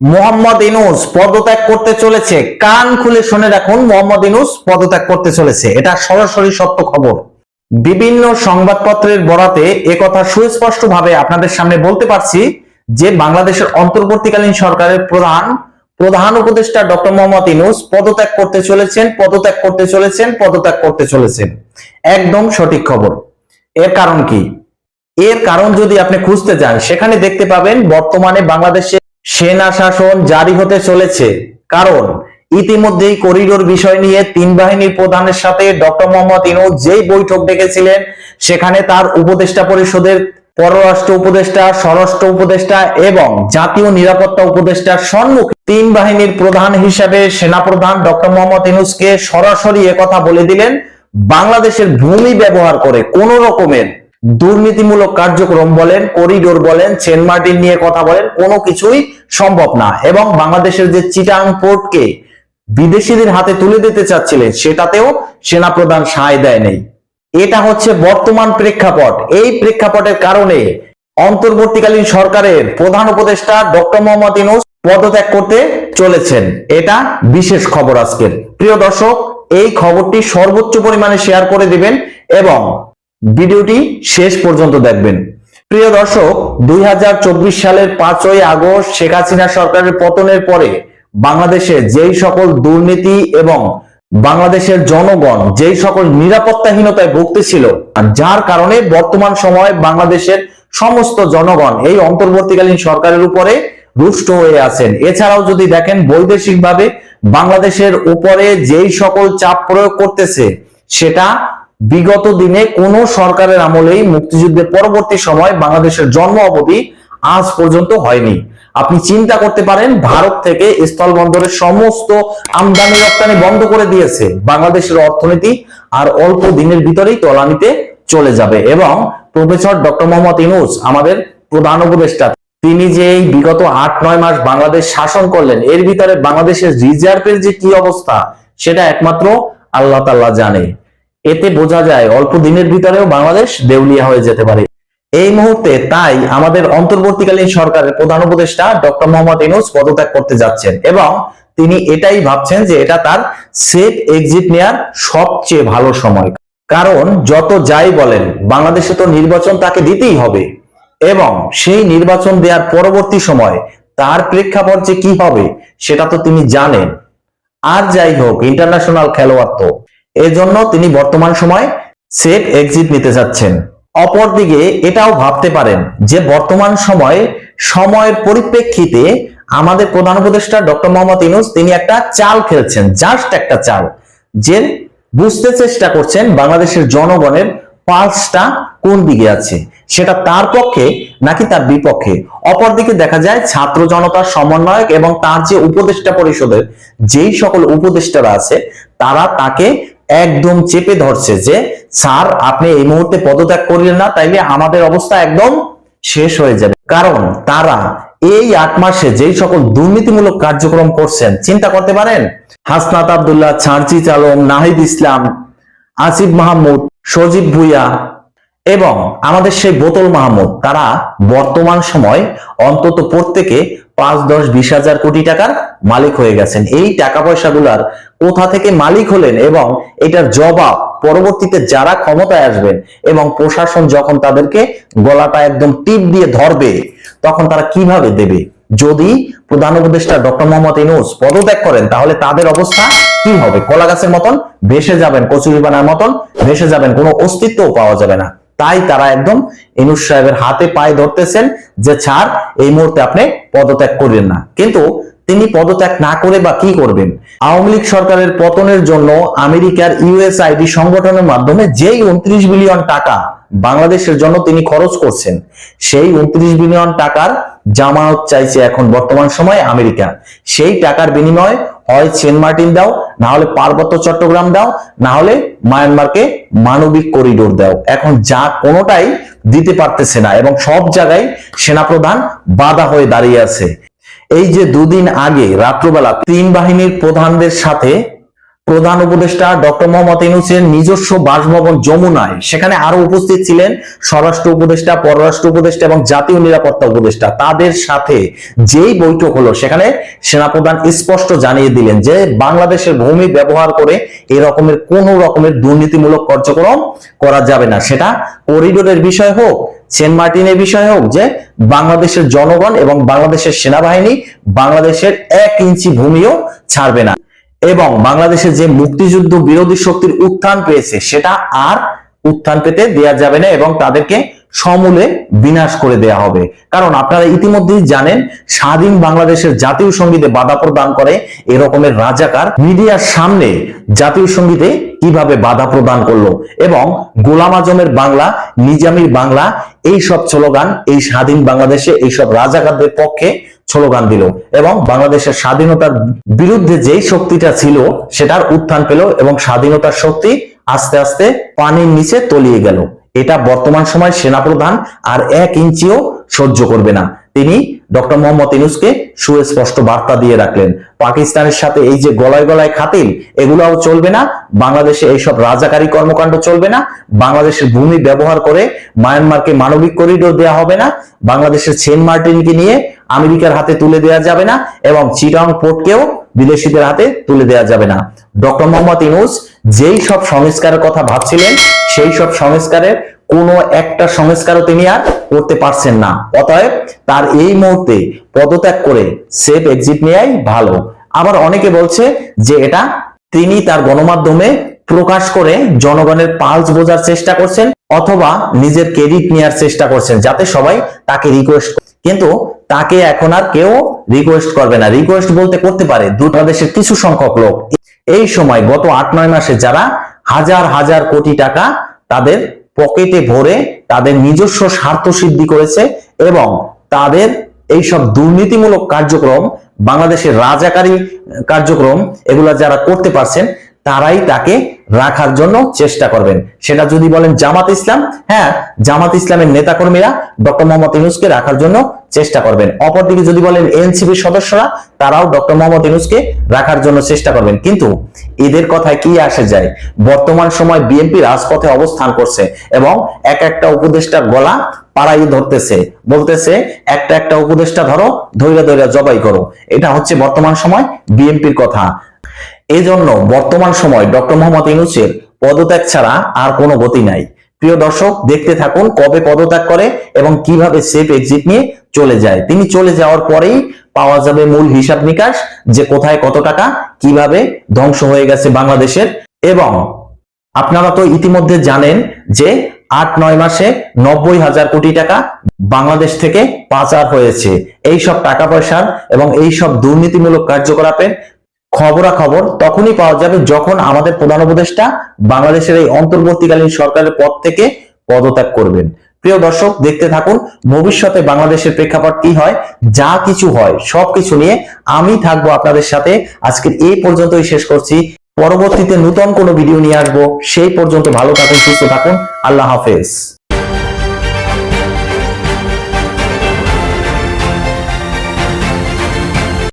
মোহাম্মদ ইনুস পদত্যাগ করতে চলেছে। কান খুলে শুনে রাখুন মোহাম্মদ ইনুস পদত্যাগ করতে চলেছে। এটা সরাসরি সত্য খবর। বিভিন্ন সংবাদপত্রের বরাতে একথা সুস্পষ্ট ভাবে আপনাদের সামনে বলতে পারছি যে বাংলাদেশের অন্তর্বর্তীকালীন সরকারের প্রধান প্রধান উপদেষ্টা ডক্টর মোহাম্মদ ইনুস পদত্যাগ করতে চলেছেন, পদত্যাগ করতে চলেছেন, পদত্যাগ করতে চলেছেন। একদম সঠিক খবর। এর কারণ কি? এর কারণ যদি আপনি খুঁজতে যান, সেখানে দেখতে পাবেন বর্তমানে বাংলাদেশে সেনা শাসন জারি হতে চলেছে। কারণ, ইতিমধ্যেই করিডোর বিষয় নিয়ে তিন বাহিনীর প্রধানের সাথে ডক্টর মোহাম্মদ ইনুস যেই বৈঠক ডেকেছিলেন, সেখানে তার উপদেষ্টা পরিষদের পররাষ্ট্র উপদেষ্টা, স্বরাষ্ট্র উপদেষ্টা এবং জাতীয় নিরাপত্তা উপদেষ্টার সম্মুখে তিন বাহিনীর প্রধান হিসাবে সেনাপ্রধান ডক্টর মোহাম্মদ ইনুসকে সরাসরি একথা বলে দিলেন, বাংলাদেশের ভূমি ব্যবহার করে কোন রকমের দুর্নীতিমূলক কার্যক্রম বলেন করিডোর বলেন সেন্ট মার্টিন নিয়ে কথা বলেন, কোনো কিছুই সম্ভব না। এবং বাংলাদেশের যে চিটাং পোর্টকে বিদেশিদের হাতে তুলে দিতে চাচ্ছিলেন, সেটাতেও সেনাপ্রধান সায় দেয় নেই। এটা হচ্ছে বর্তমান প্রেক্ষাপট। এই প্রেক্ষাপটের কারণে অন্তর্বর্তীকালীন সরকারের প্রধান উপদেষ্টা ডক্টর মোহাম্মদ ইনুস পদত্যাগ করতে চলেছেন। এটা বিশেষ খবর আজকের। প্রিয় দর্শক, এই খবরটি সর্বোচ্চ পরিমাণে শেয়ার করে দিবেন এবং ভিডিওটি শেষ পর্যন্ত দেখবেন। প্রিয় দর্শক, দুই হাজার চব্বিশ সালের পাঁচই আগস্ট শেখ হাসিনা সরকারের পতনের পরে বাংলাদেশে যেই সকল দুর্নীতি এবং বাংলাদেশের জনগণ যেই সকল নিরাপত্তাহীনতায় ভুগতেছিল যার কারণে বর্তমান সময়ে বাংলাদেশের সমস্ত জনগণ এই অন্তর্বর্তীকালীন সরকারের উপরে রুষ্ট হয়ে আছেন। এছাড়াও যদি দেখেন, বৈদেশিকভাবে বাংলাদেশের উপরে যেই সকল চাপ প্রয়োগ করতেছে, সেটা বিগত দিনে কোন সরকারের আমলেই মুক্তিযুদ্ধের পরবর্তী সময় বাংলাদেশের জন্ম অবধি আজ পর্যন্ত হয়নি। আপনি চিন্তা করতে পারেন, ভারত থেকে স্থলবন্দরের সমস্ত আমদানি রপ্তানি বন্ধ করে দিয়েছে বাংলাদেশের অর্থনীতি আর অল্প দিনের ভিতরেই তলানিতে চলে যাবে এবং প্রফেসর ডক্টর মোহাম্মদ ইনুস আমাদের প্রধান উপদেষ্টা, তিনি যে এই বিগত আট নয় মাস বাংলাদেশ শাসন করলেন, এর ভিতরে বাংলাদেশের রিজার্ভের যে কি অবস্থা, সেটা একমাত্র আল্লাহ তাল্লাহ জানে। এতে বোঝা যায় অল্প দিনের ভিতরেও বাংলাদেশ দেউলিয়া হয়ে যেতে পারে। এই মুহূর্তে তাই আমাদের অন্তর্বর্তীকালীন সরকারের প্রধান উপদেষ্টা ডক্টর মোহাম্মদ ইনুস পদত্যাগ করতে যাচ্ছেন এবং তিনি এটাই ভাবছেন যে এটা তার সেফ এক্সিট নেয়ার সবচেয়ে ভালো সময়। কারণ যত যাই বলেন, বাংলাদেশে তো নির্বাচন তাকে দিতেই হবে এবং সেই নির্বাচন দেওয়ার পরবর্তী সময় তার প্রেক্ষাপট যে কি হবে, সেটা তো তিনি জানেন। আর যাই হোক ইন্টারন্যাশনাল খেলোয়াড় তো। এজন্য তিনি বর্তমান সময় সেফ এক্সিট নিতে যাচ্ছেন। অপরদিকে এটাও ভাবতে পারেন যে বর্তমান সময়ে সময়ের পরিপ্রেক্ষিতে আমাদের প্রধান উপদেষ্টা ডক্টর মোহাম্মদ ইনুস তিনি একটা চাল খেলছেন জাস্ট একটা চাল, যে বুঝতে চেষ্টা করছেন বাংলাদেশের জনগণের পালসটা কোন দিকে আছে, সেটা তার পক্ষে নাকি তার বিপক্ষে। অপরদিকে দেখা যায় ছাত্র জনতার সমন্বয়ক এবং তার যে উপদেষ্টা পরিষদের যেই সকল উপদেষ্টারা আছে, তারা তাকে একদম চেপে ধরছে যে, স্যার, আপনি এই মুহূর্তে পদত্যাগ করলেন না, তাইলে আমাদের অবস্থা একদম শেষ হয়ে যাবে। কারণ তারা এই আট মাসে যেই সকল দুর্নীতিমূলক কার্যক্রম করছেন, চিন্তা করতে পারেন? হাসনাত আবদুল্লাহ ছাড়চি আলম নাহিদ ইসলাম, আসিফ মাহমুদ, সজীব ভুইয়া এবং আমাদের সেই বোতল মাহমুদ, তারা বর্তমান সময় অন্তত প্রত্যেকে পাঁচ, দশ, বিশ হাজার কোটি টাকার মালিক হয়ে গেছেন। এই টাকা পয়সাগুলার কোথা থেকে মালিক হলেন এবং এটার জবাব পরবর্তীতে যারা ক্ষমতায় আসবেন এবং প্রশাসন যখন তাদেরকে গলাটা একদম টিপ দিয়ে ধরবে, তখন তারা কীভাবে দেবে? যদি প্রধান উপদেষ্টা ডক্টর মোহাম্মদ ইনুস পদত্যাগ করেন, তাহলে তাদের অবস্থা কি হবে? কলা গাছের মতন ভেসে যাবেন কচুরিপানার মতন ভেসে যাবেন, কোনো অস্তিত্বও পাওয়া যাবে না। তাই তারা একদম ইনুস সাহেবের হাতে পায়ে ধরতেছেন যে, ছাড়, এই মুহূর্তে আপনি পদত্যাগ করেন না। কিন্তু তিনি পদত্যাগ না করে বা কি করবেন? আওয়ামী লীগ সরকারের পতনের জন্য আমেরিকার ইউএসআইডি সংগঠনের মাধ্যমে যেই উনত্রিশ বিলিয়ন টাকা বাংলাদেশের জন্য তিনি খরচ করছেন, সেই উনত্রিশ বিলিয়ন টাকার জামানত চাইছে এখন বর্তমান সময়ে আমেরিকা। সেই টাকার বিনিময়ে হয় সেন্ট মার্টিন দাও, না হলে পার্বত্য চট্টগ্রাম দাও, না হলে মায়ানমারকে মানবিক করিডোর দাও। এখন যা কোনোটাই দিতে পারতেছে না এবং সব জায়গায় সেনাপ্রধান বাধা হয়ে দাঁড়িয়ে আছে। এই যে দুদিন আগে, রাত্রবেলা, তিন বাহিনীর প্রধানদের সাথে প্রধান উপদেষ্টা ডক্টর মোহাম্মদ ইউনুসের নিজস্ব বাসভবন যমুনায়। সেখানে আরও উপস্থিত ছিলেন স্বরাষ্ট্র উপদেষ্টা, পররাষ্ট্র উপদেষ্টা এবং জাতীয় নিরাপত্তা উপদেষ্টা। তাদের সাথে যেই বৈঠক হলো, সেখানে সেনাপ্রধান স্পষ্ট জানিয়ে দিলেন যে বাংলাদেশের ভূমি ব্যবহার করে এ রকমের কোন রকমের দুর্নীতিমূলক কার্যক্রম করা যাবে না। সেটা করিডোরের বিষয় হোক, সেন্ট মার্টিনের বিষয় হোক, যে বাংলাদেশের জনগণ এবং বাংলাদেশের সেনাবাহিনী বাংলাদেশের এক ইঞ্চি ভূমিও ছাড়বে না। এবং বাংলাদেশে যে মুক্তিযুদ্ধ বিরোধী শক্তির উত্থান পেয়েছে, সেটা আর উত্থান পেতে দেয়া যাবে না এবং তাদেরকে সমূলে বিনাশ করে দেয়া হবে। কারণ আপনারা ইতিমধ্যেই জানেন, স্বাধীন বাংলাদেশের জাতীয় সঙ্গীতে বাধা প্রদান করে এরকমের রাজাকার। মিডিয়ার সামনে জাতীয় সঙ্গীতে কীভাবে বাধা প্রদান করল এবং গোলাম আজমের বাংলা, নিজামির বাংলা, এই সব স্লোগান, এই স্বাধীন বাংলাদেশে এইসব রাজাকারদের পক্ষে স্লোগান দিল এবং বাংলাদেশের স্বাধীনতার বিরুদ্ধে যেই শক্তিটা ছিল সেটার উত্থান পেল এবং স্বাধীনতার শক্তি আস্তে আস্তে পানির নিচে তলিয়ে গেল। এটা বর্তমান সময় সেনাপ্রধান আর এক ইঞ্চিও সহ্য করবে না। তিনি ডক্টর মোহাম্মদ ইনুসকে সুস্পষ্ট বার্তা দিয়ে রাখলেন। পাকিস্তানের সাথে এই যে গলায় গলায় খাতিল, এগুলাও চলবে না। বাংলাদেশে এইসব রাজাকারী কর্মকাণ্ড চলবে না। বাংলাদেশের ভূমি ব্যবহার করে মায়ানমারকে মানবিক করিডোর দেওয়া হবে না। বাংলাদেশের সেন্ট মার্টিনকে নিয়ে আমেরিকার হাতে তুলে দেওয়া যাবে না এবং চিটং পোর্টকেও বিদেশিদের হাতে তুলে দেওয়া যাবে না। ডক্টর মোহাম্মদ ইনুস যেই সব সংস্কারের কথা ভাবছিলেন সেই সব সংস্কারের কোনো একটা সংস্কারও তিনি আর করতে পারছেন না। অতএব তার এই মুহূর্তে পদত্যাগ করে সেফ এক্সিট নেওয়াই ভালো। আবার অনেকে বলছে যে এটা তিনি তার গণমাধ্যমে প্রকাশ করে জনগণের পালস বোঝার চেষ্টা করছেন অথবা নিজের ক্রেডিট নেওয়ার চেষ্টা করছেন যাতে সবাই তাকে রিকোয়েস্ট কিন্তু তাকে এখন আর কেউ রিকোয়েস্ট করবে না। রিকোয়েস্ট বলতে করতে পারে দুটো দেশের কিছু সংখ্যক লোক। এই সময় গত আট নয় মাসে যারা হাজার হাজার কোটি টাকা তাদের পকেটে ভরে তাদের নিজস্ব স্বার্থ সিদ্ধি করেছে এবং তাদের এইসব দুর্নীতিমূলক কার্যক্রম, বাংলাদেশের রাজাকারী কার্যক্রম, এগুলা যারা করতে পারছেন, তারাই তাকে রাখার জন্য চেষ্টা করবেন। সেটা যদি বলেন জামাত ইসলাম হ্যাঁ জামাত ইসলামের নেতাকর্মীরা ডক্টর মোহাম্মদ ইউনুসকে রাখার জন্য চেষ্টা করবেন। অপরদিকে যদি বলেন এনসিপির সদস্যরা, তারাও ডক্টর মোহাম্মদ ইউনুসকে রাখার জন্য চেষ্টা করবেন। কিন্তু এদের কথায় কি আসে যায়? বর্তমান সময় বিএনপি রাজপথে অবস্থান করছে এবং এক একটা উপদেষ্টার গলা পাড়াই ধরতেছে। বলতেছে, একটা একটা উপদেষ্টা ধরো ধৈর্য ধৈর্য জবাই করো। এটা হচ্ছে বর্তমান সময় বিএনপির কথা। এজন্য বর্তমান সময় ডক্টর মোহাম্মদ ইউনুসের পদত্যাগ ছাড়া আর কোনো গতি নাই। প্রিয় দর্শক, দেখতে থাকুন কবে পদত্যাগ করে এবং কীভাবে সেফ এক্সিট নিয়ে চলে যায়। তিনি চলে যাওয়ার পরেই পাওয়া যাবে মূল হিসাব নিকাশ যে কোথায় কত টাকা, কীভাবে ধ্বংস হয়ে গেছে বাংলাদেশের। এবং আপনারা তো ইতিমধ্যে জানেন যে আট নয় মাসে নব্বই হাজার কোটি টাকা বাংলাদেশ থেকে পাচার হয়েছে। এই সব টাকা পয়সার এবং এই সব দুর্নীতিমূলক কার্যকলাপের খবরাখবর তখনই পাওয়া যাবে যখন আমাদের প্রধান উপদেষ্টা বাংলাদেশের এই অন্তর্বর্তীকালীন সরকারের পদ থেকে পদত্যাগ করবেন। প্রিয় দর্শক, দেখতে থাকুন, ভবিষ্যতে বাংলাদেশের প্রেক্ষাপট কি হয়, যা কিছু হয়, সবকিছু নিয়ে আমি থাকব আপনাদের সাথে। আজকের এই পর্যন্তই শেষ করছি। পরবর্তীতে নতুন কোনো ভিডিও নিয়ে আসব। সেই পর্যন্ত ভালো থাকুন, সুস্থ থাকুন। আল্লাহ হাফেজ।